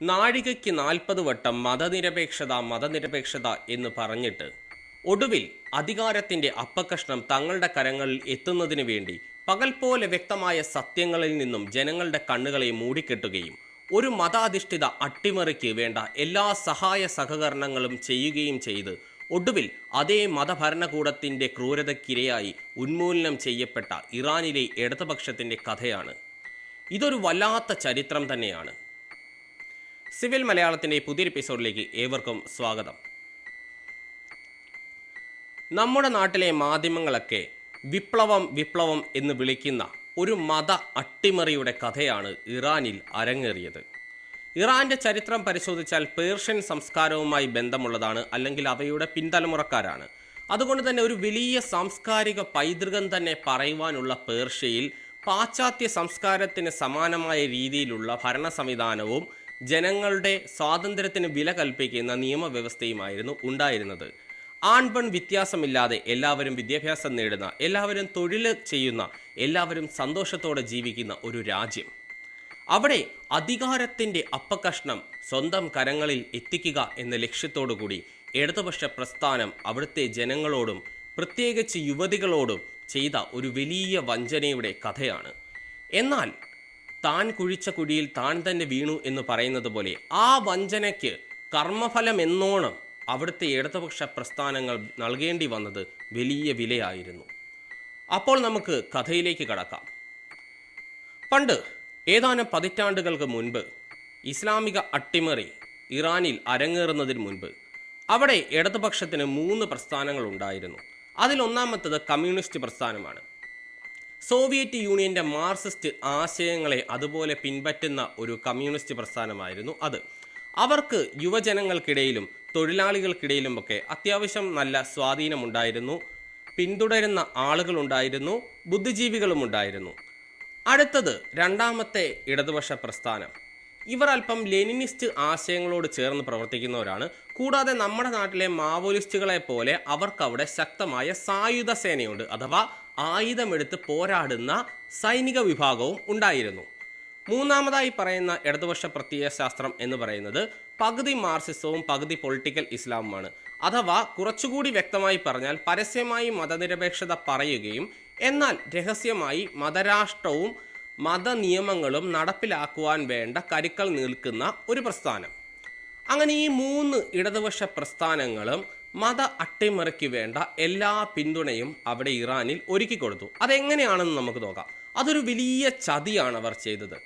നാഴികയ്ക്ക് നാൽപ്പത് വട്ടം മതനിരപേക്ഷത മതനിരപേക്ഷത എന്ന് പറഞ്ഞിട്ട് ഒടുവിൽ അധികാരത്തിന്റെ അപ്പക്കഷ്ണം തങ്ങളുടെ കരങ്ങളിൽ എത്തുന്നതിന് വേണ്ടി പകൽ പോലെ വ്യക്തമായ സത്യങ്ങളിൽ നിന്നും ജനങ്ങളുടെ കണ്ണുകളെ മൂടിക്കെട്ടുകയും ഒരു മതാധിഷ്ഠിത അട്ടിമറിക്ക് വേണ്ട എല്ലാ സഹായ സഹകരണങ്ങളും ചെയ്യുകയും ചെയ്ത് ഒടുവിൽ അതേ മതഭരണകൂടത്തിന്റെ ക്രൂരതയ്ക്കിരയായി ഉന്മൂലനം ചെയ്യപ്പെട്ട ഇറാനിലെ ഇടതുപക്ഷത്തിന്റെ കഥയാണ്. ഇതൊരു വല്ലാത്ത ചരിത്രം തന്നെയാണ്. സിവിൽ മലയാളത്തിന്റെ പുതിയൊരു എപ്പിസോഡിലേക്ക് ഏവർക്കും സ്വാഗതം. നമ്മുടെ നാട്ടിലെ മാധ്യമങ്ങളൊക്കെ വിപ്ലവം വിപ്ലവം എന്ന് വിളിക്കുന്ന ഒരു മത അട്ടിമറിയുടെ കഥയാണ് ഇറാനിൽ അരങ്ങേറിയത്. ഇറാന്റെ ചരിത്രം പരിശോധിച്ചാൽ പേർഷ്യൻ സംസ്കാരവുമായി ബന്ധമുള്ളതാണ് അല്ലെങ്കിൽ അവയുടെ പിന്തലമുറക്കാരാണ് അതുകൊണ്ട് തന്നെ ഒരു വലിയ സാംസ്കാരിക പൈതൃകം തന്നെ പറയുവാനുള്ള പേർഷ്യയിൽ പാശ്ചാത്യ സംസ്കാരത്തിന് സമാനമായ രീതിയിലുള്ള ഭരണ സംവിധാനവും ജനങ്ങളുടെ സ്വാതന്ത്ര്യത്തിന് വില കൽപ്പിക്കുന്ന നിയമവ്യവസ്ഥയുമായിരുന്നു ഉണ്ടായിരുന്നത്. ആൺപെൺ വ്യത്യാസമില്ലാതെ എല്ലാവരും വിദ്യാഭ്യാസം നേടുന്ന എല്ലാവരും തൊഴിൽ ചെയ്യുന്ന എല്ലാവരും സന്തോഷത്തോടെ ജീവിക്കുന്ന ഒരു രാജ്യം. അവിടെ അധികാരത്തിന്റെ അപ്പകഷ്ണം സ്വന്തം കരങ്ങളിൽ എത്തിക്കുക എന്ന ലക്ഷ്യത്തോടുകൂടി ഇടതുപക്ഷ പ്രസ്ഥാനം അവിടുത്തെ ജനങ്ങളോടും പ്രത്യേകിച്ച് യുവതികളോടും ചെയ്ത ഒരു വലിയ വഞ്ചനയുടെ കഥയാണ്. എന്നാൽ താൻ കുഴിച്ച കുഴിയിൽ താൻ തന്നെ വീണു എന്ന് പറയുന്നത് പോലെ ആ വഞ്ചനയ്ക്ക് കർമ്മഫലം എന്നോണം അവിടുത്തെ ഇടതുപക്ഷ പ്രസ്ഥാനങ്ങൾ നൽകേണ്ടി വന്നത് വലിയ വിലയായിരുന്നു. അപ്പോൾ നമുക്ക് കഥയിലേക്ക് കടക്കാം. പണ്ട് ഏതാനും പതിറ്റാണ്ടുകൾക്ക് മുൻപ് ഇസ്ലാമിക അട്ടിമറി ഇറാനിൽ അരങ്ങേറുന്നതിന് മുൻപ് അവിടെ ഇടതുപക്ഷത്തിന് മൂന്ന് പ്രസ്ഥാനങ്ങൾ ഉണ്ടായിരുന്നു. അതിലൊന്നാമത്തത് കമ്മ്യൂണിസ്റ്റ് പ്രസ്ഥാനമാണ്. സോവിയറ്റ് യൂണിയന്റെ മാർക്സിസ്റ്റ് ആശയങ്ങളെ അതുപോലെ പിൻപറ്റുന്ന ഒരു കമ്മ്യൂണിസ്റ്റ് പ്രസ്ഥാനമായിരുന്നു അത്. അവർക്ക് യുവജനങ്ങൾക്കിടയിലും തൊഴിലാളികൾക്കിടയിലും ഒക്കെ അത്യാവശ്യം നല്ല സ്വാധീനമുണ്ടായിരുന്നു. പിന്തുടരുന്ന ആളുകളുണ്ടായിരുന്നു ബുദ്ധിജീവികളും ഉണ്ടായിരുന്നു അടുത്തത് രണ്ടാമത്തെ ഇടതുപക്ഷ പ്രസ്ഥാനം. ഇവർ അല്പം ലെനിനിസ്റ്റ് ആശയങ്ങളോട് ചേർന്ന് പ്രവർത്തിക്കുന്നവരാണ്. കൂടാതെ നമ്മുടെ നാട്ടിലെ മാവോയിസ്റ്റുകളെ പോലെ അവർക്കവിടെ ശക്തമായ സായുധ സേനയുണ്ട് അഥവാ ആയുധമെടുത്ത് പോരാടുന്ന സൈനിക വിഭാഗവും ഉണ്ടായിരുന്നു. മൂന്നാമതായി പറയുന്ന ഇടതുപക്ഷ പ്രത്യയശാസ്ത്രം എന്ന് പറയുന്നത് പകുതി മാർസിസവും പകുതി പൊളിറ്റിക്കൽ ഇസ്ലാമുമാണ്. അഥവാ കുറച്ചുകൂടി വ്യക്തമായി പറഞ്ഞാൽ പരസ്യമായി മതനിരപേക്ഷത പറയുകയും എന്നാൽ രഹസ്യമായി മതരാഷ്ട്രവും മതനിയമങ്ങളും നടപ്പിലാക്കുവാൻ വേണ്ട കരുക്കൾ നിൽക്കുന്ന ഒരു പ്രസ്ഥാനം. അങ്ങനെ ഈ മൂന്ന് ഇടതുപക്ഷ പ്രസ്ഥാനങ്ങളും മത അട്ടിമറിക്ക് വേണ്ട എല്ലാ പിന്തുണയും അവിടെ ഇറാനിൽ ഒരുക്കി കൊടുത്തു. അതെങ്ങനെയാണെന്ന് നമുക്ക് നോക്കാം. അതൊരു വലിയ ചതിയാണ് അവർ ചെയ്തത്.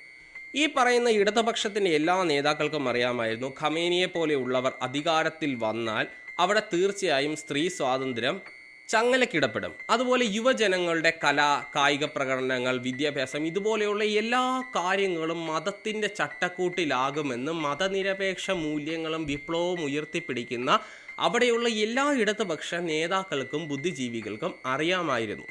ഈ പറയുന്ന ഇടതുപക്ഷത്തിന്റെ എല്ലാ നേതാക്കൾക്കും അറിയാമായിരുന്നു ഖമേനിയെ പോലെയുള്ളവർ അധികാരത്തിൽ വന്നാൽ അവിടെ തീർച്ചയായും സ്ത്രീ സ്വാതന്ത്ര്യം ചങ്ങലക്കിടപ്പെടും. അതുപോലെ യുവജനങ്ങളുടെ കല കായിക പ്രകടനങ്ങൾ വിദ്യാഭ്യാസം ഇതുപോലെയുള്ള എല്ലാ കാര്യങ്ങളും മതത്തിന്റെ ചട്ടക്കൂട്ടിലാകുമെന്ന് മതനിരപേക്ഷ മൂല്യങ്ങളും വിപ്ലവവും ഉയർത്തിപ്പിടിക്കുന്ന അവിടെയുള്ള എല്ലാ ഇടതുപക്ഷ നേതാക്കൾക്കും ബുദ്ധിജീവികൾക്കും അറിയാമായിരുന്നു.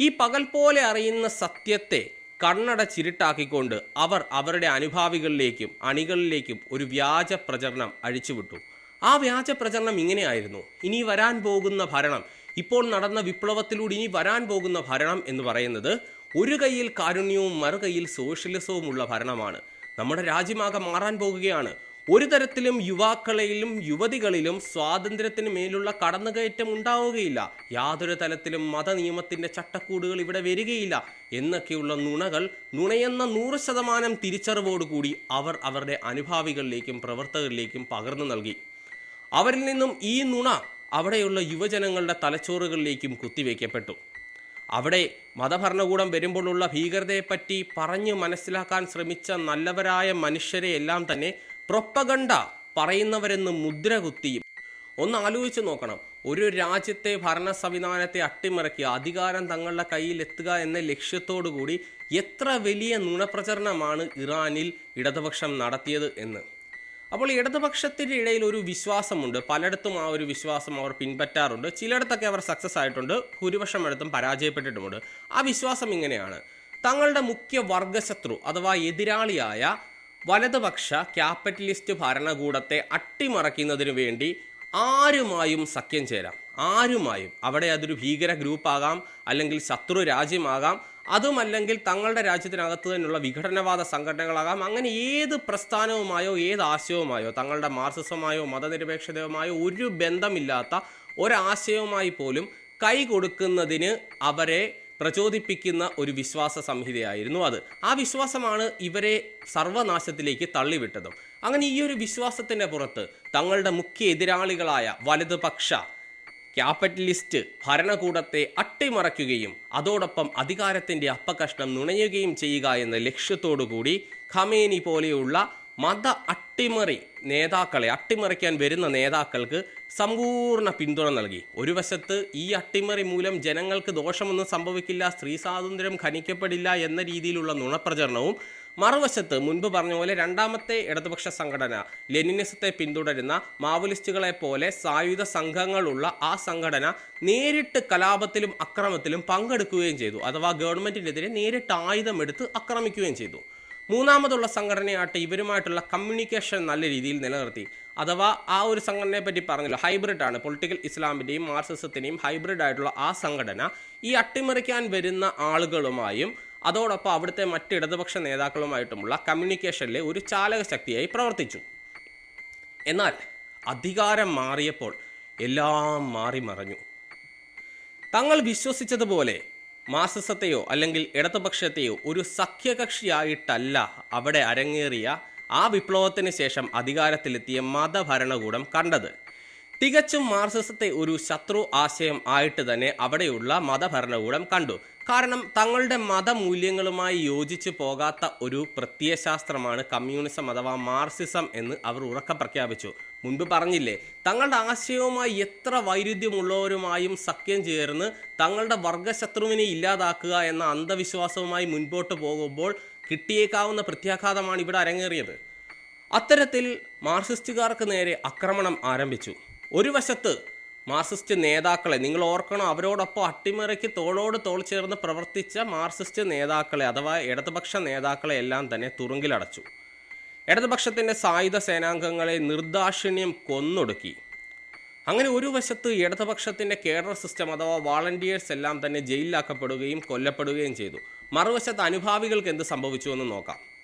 ഈ പകൽ പോലെ അറിയുന്ന സത്യത്തെ കണ്ണട ചിരുട്ടാക്കിക്കൊണ്ട് അവർ അവരുടെ അനുഭാവികളിലേക്കും അണികളിലേക്കും ഒരു വ്യാജ പ്രചരണം അഴിച്ചുവിട്ടു. ആ വ്യാജ പ്രചരണം ഇങ്ങനെയായിരുന്നു. ഇനി വരാൻ പോകുന്ന ഭരണം ഇപ്പോൾ നടന്ന വിപ്ലവത്തിലൂടെ ഇനി വരാൻ പോകുന്ന ഭരണം എന്ന് പറയുന്നത് ഒരു കൈയിൽ കാരുണ്യവും മറുകൈയിൽ സോഷ്യലിസവും ഉള്ള ഭരണമാണ്. നമ്മുടെ രാജ്യമാകെ മാറാൻ പോകുകയാണ്. ഒരു തരത്തിലും യുവാക്കളിലും യുവതികളിലും സ്വാതന്ത്ര്യത്തിന് മേലുള്ള കടന്നുകയറ്റം ഉണ്ടാവുകയില്ല. യാതൊരു തലത്തിലും മതനിയമത്തിന്റെ ചട്ടക്കൂടുകൾ ഇവിടെ വരികയില്ല. എന്നൊക്കെയുള്ള നുണകൾ നുണയെന്ന നൂറ് ശതമാനം തിരിച്ചറിവോടുകൂടി അവർ അവരുടെ അനുഭാവികളിലേക്കും പ്രവർത്തകരിലേക്കും പകർന്നു നൽകി. അവരിൽ നിന്നും ഈ നുണ അവിടെയുള്ള യുവജനങ്ങളുടെ തലച്ചോറുകളിലേക്കും കുത്തിവെക്കപ്പെട്ടു. അവിടെ മതഭരണകൂടം വരുമ്പോഴുള്ള ഭീകരതയെപ്പറ്റി പറഞ്ഞു മനസ്സിലാക്കാൻ ശ്രമിച്ച നല്ലവരായ മനുഷ്യരെ എല്ലാം തന്നെ പ്രൊപ്പഗണ്ട പറയുന്നവരെന്ന് മുദ്ര കുത്തിയും. ഒന്ന് ആലോചിച്ച് നോക്കണം. ഒരു രാജ്യത്തെ ഭരണ സംവിധാനത്തെ അട്ടിമറിക്കുക അധികാരം തങ്ങളുടെ കയ്യിൽ എത്തുക എന്ന ലക്ഷ്യത്തോടു കൂടി എത്ര വലിയ നുണപ്രചരണമാണ് ഇറാനിൽ ഇടതുപക്ഷം നടത്തിയത് എന്ന്. അപ്പോൾ ഇടതുപക്ഷത്തിന്റെ ഇടയിൽ ഒരു വിശ്വാസമുണ്ട്. പലയിടത്തും ആ ഒരു വിശ്വാസം അവർ പിൻപറ്റാറുണ്ട്. ചിലയിടത്തൊക്കെ അവർ സക്സസ് ആയിട്ടുണ്ട്. ഭൂരിപക്ഷം ഇടത്തും പരാജയപ്പെട്ടിട്ടുമുണ്ട്. ആ വിശ്വാസം ഇങ്ങനെയാണ്. തങ്ങളുടെ മുഖ്യ വർഗശത്രു അഥവാ എതിരാളിയായ വലതുപക്ഷ ക്യാപിറ്റലിസ്റ്റ് ഭരണകൂടത്തെ അട്ടിമറിക്കുന്നതിനു വേണ്ടി ആരുമായും സഖ്യം ചേരാം. ആരുമായും. അവിടെ അതൊരു ഭീകര ഗ്രൂപ്പാകാം അല്ലെങ്കിൽ ശത്രു രാജ്യമാകാം. അതുമല്ലെങ്കിൽ തങ്ങളുടെ രാജ്യത്തിനകത്ത് തന്നെയുള്ള വിഘടനവാദ സംഘടനകളാകാം. അങ്ങനെ ഏത് പ്രസ്ഥാനവുമായോ ഏത് ആശയവുമായോ തങ്ങളുടെ മാർസിസമായോ മതനിരപേക്ഷതയുമായോ ഒരു ബന്ധമില്ലാത്ത ഒരാശയവുമായി പോലും കൈ കൊടുക്കുന്നതിന് അവരെ പ്രചോദിപ്പിക്കുന്ന ഒരു വിശ്വാസ സംഹിതയായിരുന്നു അത്. ആ വിശ്വാസമാണ് ഇവരെ സർവനാശത്തിലേക്ക് തള്ളിവിട്ടതും. അങ്ങനെ ഈ ഒരു വിശ്വാസത്തിന്റെ പുറത്ത് തങ്ങളുടെ മുഖ്യ എതിരാളികളായ വലതുപക്ഷ ക്യാപിറ്റലിസ്റ്റ് ഭരണകൂടത്തെ അട്ടിമറയ്ക്കുകയും അതോടൊപ്പം അധികാരത്തിന്റെ അപ്പകഷ്ണം നുണയുകയും ചെയ്യുക എന്ന ലക്ഷ്യത്തോടുകൂടി ഖമേനി പോലെയുള്ള മത അട്ടിമറി നേതാക്കളെ അട്ടിമറിക്കാൻ വരുന്ന നേതാക്കൾക്ക് സമ്പൂർണ പിന്തുണ നൽകി. ഒരു വശത്ത് ഈ അട്ടിമറി മൂലം ജനങ്ങൾക്ക് ദോഷമൊന്നും സംഭവിക്കില്ല സ്ത്രീ സ്വാതന്ത്ര്യം ഖനിക്കപ്പെടില്ല എന്ന രീതിയിലുള്ള നുണപ്രചരണവും. മറുവശത്ത് മുൻപ് പറഞ്ഞ പോലെ രണ്ടാമത്തെ ഇടതുപക്ഷ സംഘടന ലെനിനിസത്തെ പിന്തുടരുന്ന മാവോലിസ്റ്റുകളെ പോലെ സായുധ സംഘങ്ങളുള്ള ആ സംഘടന നേരിട്ട് കലാപത്തിലും അക്രമത്തിലും പങ്കെടുക്കുകയും ചെയ്തു. അഥവാ ഗവൺമെന്റിനെതിരെ നേരിട്ട് ആയുധമെടുത്ത് ആക്രമിക്കുകയും ചെയ്തു. മൂന്നാമതുള്ള സംഘടനയായിട്ട് ഇവരുമായിട്ടുള്ള കമ്മ്യൂണിക്കേഷൻ നല്ല രീതിയിൽ നിലനിർത്തി. അഥവാ ആ ഒരു സംഘടനയെ പറ്റി പറഞ്ഞല്ലോ ഹൈബ്രിഡ് ആണ്. പൊളിറ്റിക്കൽ ഇസ്ലാമിന്റെയും മാർക്സിസത്തിന്റെയും ഹൈബ്രിഡ് ആയിട്ടുള്ള ആ സംഘടന ഈ അട്ടിമറിക്കാൻ വരുന്ന ആളുകളുമായും അതോടൊപ്പം അവിടുത്തെ മറ്റ് ഇടതുപക്ഷ നേതാക്കളുമായിട്ടുമുള്ള കമ്മ്യൂണിക്കേഷനിലെ ഒരു ചാലക ശക്തിയായി പ്രവർത്തിച്ചു. എന്നാൽ അധികാരം മാറിയപ്പോൾ എല്ലാം മാറി മറഞ്ഞു തങ്ങൾ വിശ്വസിച്ചതുപോലെ മാർസിസത്തെയോ അല്ലെങ്കിൽ ഇടതുപക്ഷത്തെയോ ഒരു സഖ്യകക്ഷിയായിട്ടല്ല അവിടെ അരങ്ങേറിയ ആ വിപ്ലവത്തിന് ശേഷം അധികാരത്തിലെത്തിയ മതഭരണകൂടം കണ്ടത്. തികച്ചും മാർസിസത്തെ ഒരു ശത്രു ആശയം ആയിട്ട് തന്നെ അവിടെയുള്ള മതഭരണകൂടം കണ്ടു. കാരണം തങ്ങളുടെ മതമൂല്യങ്ങളുമായി യോജിച്ചു പോകാത്ത ഒരു പ്രത്യയശാസ്ത്രമാണ് കമ്മ്യൂണിസം അഥവാ മാർസിസം എന്ന് അവർ ഉറക്കെ പ്രഖ്യാപിച്ചു. മുൻപ് പറഞ്ഞില്ലേ തങ്ങളുടെ ആശയവുമായി എത്ര വൈരുദ്ധ്യമുള്ളവരുമായും സഖ്യം ചേർന്ന് തങ്ങളുടെ വർഗശത്രുവിനെ ഇല്ലാതാക്കുക എന്ന അന്ധവിശ്വാസവുമായി മുൻപോട്ട് പോകുമ്പോൾ കിട്ടിയേക്കാവുന്ന പ്രത്യാഘാതമാണ് ഇവിടെ അരങ്ങേറിയത്. അത്തരത്തിൽ മാർസിസ്റ്റുകാർക്ക് നേരെ ആക്രമണം ആരംഭിച്ചു. ഒരു വശത്ത് മാർസിസ്റ്റ് നേതാക്കളെ നിങ്ങൾ ഓർക്കണം അവരോടൊപ്പം അട്ടിമറിക്ക് തോളോട് തോൾ ചേർന്ന് പ്രവർത്തിച്ച മാർസിസ്റ്റ് നേതാക്കളെ അഥവാ ഇടതുപക്ഷ നേതാക്കളെ എല്ലാം തന്നെ തുറുങ്കിലടച്ചു. ഇടതുപക്ഷത്തിന്റെ സായുധ സേനാംഗങ്ങളെ നിർദാക്ഷിണ്യം കൊന്നൊടുക്കി. അങ്ങനെ ഒരു വശത്ത് ഇടതുപക്ഷത്തിന്റെ കേഡർ സിസ്റ്റം അഥവാ വാളണ്ടിയേഴ്സ് എല്ലാം തന്നെ ജയിലിലാക്കപ്പെടുകയും കൊല്ലപ്പെടുകയും ചെയ്തു. മറുവശത്ത് അനുഭാവികൾക്ക് എന്ത് സംഭവിച്ചു എന്ന് നോക്കാം.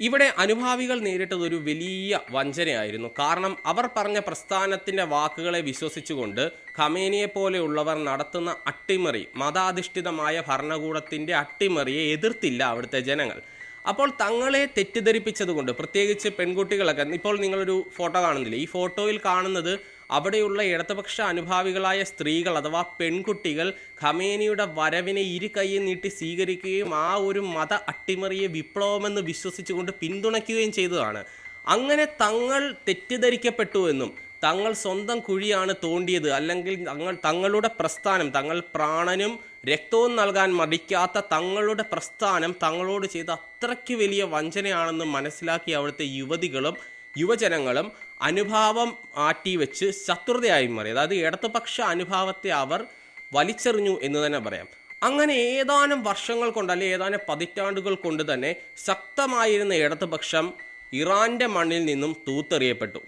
ഇവിടെ അനുഭാവികൾ നേരിട്ടത് ഒരു വലിയ വഞ്ചനയായിരുന്നു. കാരണം അവർ പറഞ്ഞ പ്രസ്ഥാനത്തിന്റെ വാക്കുകളെ വിശ്വസിച്ചുകൊണ്ട് ഖമേനിയെ പോലെയുള്ളവർ നടത്തുന്ന അട്ടിമറി മതാധിഷ്ഠിതമായ ഭരണകൂടത്തിന്റെ അട്ടിമറിയെ എതിർത്തില്ല അവിടുത്തെ ജനങ്ങൾ. അപ്പോൾ തങ്ങളെ തെറ്റിദ്ധരിപ്പിച്ചതുകൊണ്ട് പ്രത്യേകിച്ച് പെൺകുട്ടികളൊക്കെ ഇപ്പോൾ നിങ്ങളൊരു ഫോട്ടോ കാണുന്നില്ലേ? ഈ ഫോട്ടോയിൽ കാണുന്നത് അവിടെയുള്ള ഇടതുപക്ഷ അനുഭാവികളായ സ്ത്രീകൾ അഥവാ പെൺകുട്ടികൾ ഖമേനിയുടെ വരവിനെ ഇരു കൈയും നീട്ടി സ്വീകരിക്കുകയും ആ ഒരു മത അട്ടിമറിയെ വിപ്ലവമെന്ന് വിശ്വസിച്ചുകൊണ്ട് പിന്തുണയ്ക്കുകയും ചെയ്തതാണ്. അങ്ങനെ തങ്ങൾ തെറ്റിദ്ധരിക്കപ്പെട്ടു എന്നും തങ്ങൾ സ്വന്തം കുഴിയാണ് തോണ്ടിയത് അല്ലെങ്കിൽ തങ്ങൾ തങ്ങളുടെ പ്രസ്ഥാനം തങ്ങൾ പ്രാണനും രക്തവും നൽകാൻ മടിക്കാത്ത തങ്ങളുടെ പ്രസ്ഥാനം തങ്ങളോട് ചെയ്ത അത്രയ്ക്ക് വലിയ വഞ്ചനയാണെന്ന് മനസ്സിലാക്കി അവിടുത്തെ യുവതികളും യുവജനങ്ങളും അനുഭാവം ആട്ടിവെച്ച് ശത്രുതയായി മാറി. അതായത് ഇടതുപക്ഷ അനുഭാവത്തെ അവർ വലിച്ചെറിഞ്ഞു എന്ന് തന്നെ പറയാം. അങ്ങനെ ഏതാനും വർഷങ്ങൾ കൊണ്ട് അല്ലെങ്കിൽ ഏതാനും പതിറ്റാണ്ടുകൾ കൊണ്ട് തന്നെ ശക്തമായിരുന്ന ഇടതുപക്ഷം ഇറാന്റെ മണ്ണിൽ നിന്നും തൂത്തെറിയപ്പെട്ടു.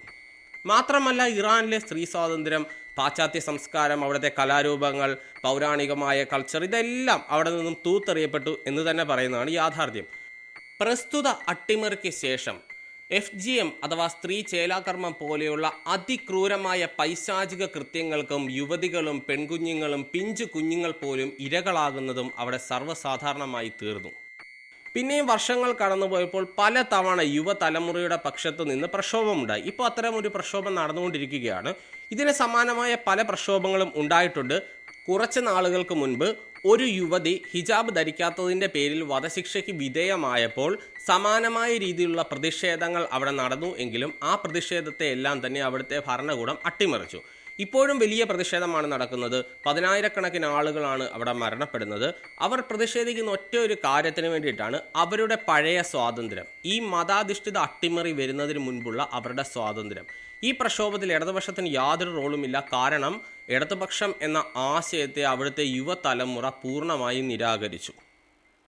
മാത്രമല്ല ഇറാനിലെ സ്ത്രീ സ്വാതന്ത്ര്യം പാശ്ചാത്യ സംസ്കാരം അവിടുത്തെ കലാരൂപങ്ങൾ പൗരാണികമായ കൾച്ചർ ഇതെല്ലാം അവിടെ നിന്നും തൂത്തെറിയപ്പെട്ടു എന്ന് തന്നെ പറയുന്നതാണ് യാഥാർത്ഥ്യം. പ്രസ്തുത അട്ടിമറിക്ക് ശേഷം എഫ് ജി എം അഥവാ സ്ത്രീ ചേലാകർമ്മം പോലെയുള്ള അതിക്രൂരമായ പൈശാചിക കൃത്യങ്ങൾക്കും യുവതികളും പെൺകുഞ്ഞുങ്ങളും പിഞ്ചു കുഞ്ഞുങ്ങൾ പോലും ഇരകളാകുന്നതും അവിടെ സർവസാധാരണമായി തീർന്നു. പിന്നെയും വർഷങ്ങൾ കടന്നുപോയപ്പോൾ പല തവണ യുവതലമുറയുടെ പക്ഷത്തു നിന്ന് പ്രക്ഷോഭമുണ്ടായി. ഇപ്പോൾ അത്തരം ഒരു പ്രക്ഷോഭം നടന്നുകൊണ്ടിരിക്കുകയാണ്. ഇതിന് സമാനമായ പല പ്രക്ഷോഭങ്ങളും ഉണ്ടായിട്ടുണ്ട്. കുറച്ച് നാളുകൾക്ക് മുൻപ് ഒരു യുവതി ഹിജാബ് ധരിക്കാത്തതിന്റെ പേരിൽ വധശിക്ഷയ്ക്ക് വിധേയമായപ്പോൾ സമാനമായ രീതിയിലുള്ള പ്രതിഷേധങ്ങൾ അവിടെ നടന്നു എങ്കിലും ആ പ്രതിഷേധത്തെ എല്ലാം തന്നെ അവിടുത്തെ ഭരണകൂടം അട്ടിമറിച്ചു. ഇപ്പോഴും വലിയ പ്രതിഷേധമാണ് നടക്കുന്നത്. പതിനായിരക്കണക്കിന് ആളുകളാണ് അവിടെ മരണപ്പെടുന്നത്. അവർ പ്രതിഷേധിക്കുന്ന ഒറ്റ ഒരു കാര്യത്തിന് വേണ്ടിയിട്ടാണ് അവരുടെ പഴയ സ്വാതന്ത്ര്യം. ഈ മതാധിഷ്ഠിത അട്ടിമറി വരുന്നതിന് മുൻപുള്ള അവരുടെ സ്വാതന്ത്ര്യം. ഈ പ്രക്ഷോഭത്തിൽ ഇടതുപക്ഷത്തിന് യാതൊരു റോളുമില്ല. കാരണം ഇടതുപക്ഷം എന്ന ആശയത്തെ അവിടുത്തെ യുവതലമുറ പൂർണമായും നിരാകരിച്ചു.